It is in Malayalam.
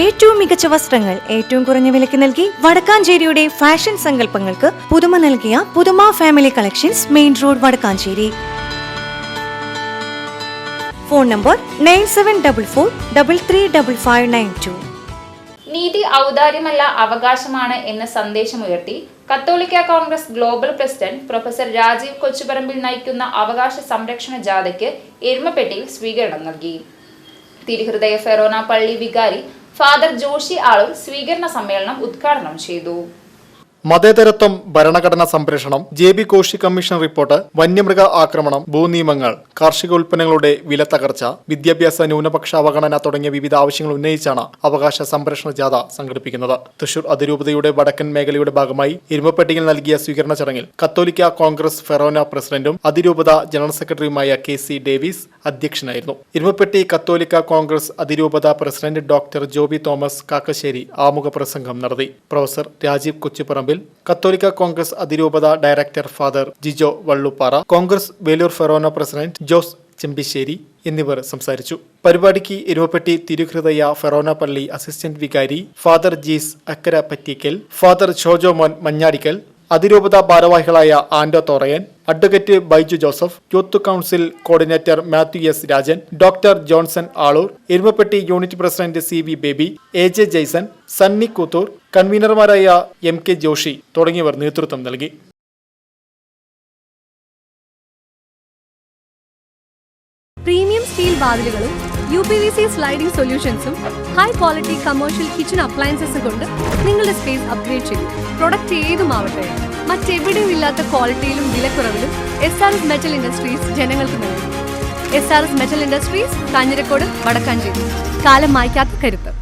ഏറ്റവും മികച്ച വസ്ത്രങ്ങൾ ഏറ്റവും കുറഞ്ഞ വിലയ്ക്ക് നൽകി വടക്കാഞ്ചേരിയുടെ ഫാഷൻ സങ്കല്പങ്ങൾക്ക് പുതുമ നൽകിയ പുതുമ family collections main road Vadakkanchery. Phone number nine seven double four double three double five nine two നീതി ഔദാര്യമല്ല അവകാശമാണ് എന്ന സന്ദേശമുയർത്തി കത്തോലിക്ക Congress global president professor Rajeev Kochuparambil നയിക്കുന്ന അവകാശ സംരക്ഷണ ജാഥയ്ക്ക് എരുമപ്പെട്ടിയിൽ സ്വീകരണം നൽകി. തിരുഹൃദയ ഫെറോന പള്ളി വികാരി ഫാദർ ജോഷി ആളൂർ സ്വീകരണ സമ്മേളനം ഉദ്ഘാടനം ചെയ്തു മതേതരത്വം ഭരണഘടനാ സംപ്രേഷണം J B Koshy commission report വന്യമൃഗ ആക്രമണം ഭൂനിയമങ്ങൾ കാർഷിക ഉൽപ്പന്നങ്ങളുടെ വില തകർച്ച വിദ്യാഭ്യാസ ന്യൂനപക്ഷ അവഗണന തുടങ്ങിയ വിവിധ ആവശ്യങ്ങൾ ഉന്നയിച്ചാണ് അവകാശ സംരക്ഷണ ജാഥ സംഘടിപ്പിക്കുന്നത്. തൃശൂർ അതിരൂപതയുടെ വടക്കൻ മേഖലയുടെ ഭാഗമായി ഇരുമ്പപ്പെട്ടിയിൽ നൽകിയ സ്വീകരണ ചടങ്ങിൽ കത്തോലിക്ക കോൺഗ്രസ് ഫെറോന പ്രസിഡന്റും അതിരൂപത ജനറൽ സെക്രട്ടറിയുമായ കെ സി ഡേവിസ് അധ്യക്ഷനായിരുന്നു. ഇരുമ്പപ്പെട്ടി കത്തോലിക്ക കോൺഗ്രസ് അതിരൂപത പ്രസിഡന്റ് ഡോക്ടർ ജോബി തോമസ് കാക്കശ്ശേരി ആമുഖ പ്രസംഗം നടത്തി. പ്രൊഫസർ രാജീവ് കൊച്ചുപറമ്പിൽ കത്തോലിക്ക കോൺഗ്രസ് അതിരൂപത director father Jijo Valluppara Congress Velur forane president Jose Chembissery എന്നിവർ സംസാരിച്ചു. പരിപാടിക്ക് ഇരുവപ്പെട്ടി തിരുഹൃദയ ഫെറോന പള്ളി അസിസ്റ്റന്റ് വികാരി ഫാദർ ജീസ് അക്കര പറ്റിക്കൽ ഫാദർ ഷോജോ മോൻ മഞ്ഞാടിക്കൽ അതിരൂപത ഭാരവാഹികളായ Ando Thorayan advocate Baiju Joseph youth council coordinator Mathew S Rajan doctor Johnson Aloor Erumapetty unit president C V Baby A J Jaison Sunny Koothur കൺവീനർമാരായ M K Joshi തുടങ്ങിയവർ നേതൃത്വം നൽകി. പ്രീമിയം സ്റ്റീൽ വാതിലുകളും U P V C sliding സൊല്യൂഷൻസും high quality commercial kitchen appliances കൊണ്ട് നിങ്ങളുടെ സ്പേസ് അപ്ഗ്രേഡ് ചെയ്യും പ്രൊഡക്റ്റ് ഏതുമാവട്ടെ മറ്റെവിടെയും ഇല്ലാത്ത ക്വാളിറ്റിയിലും വിലക്കുറവിലും S R S metal industries ജനങ്ങൾക്ക് നൽകും S R S metal industries Kanjirakode Vadakkanchery. കാലം മായ്ക്കാത്ത കരുത്ത്.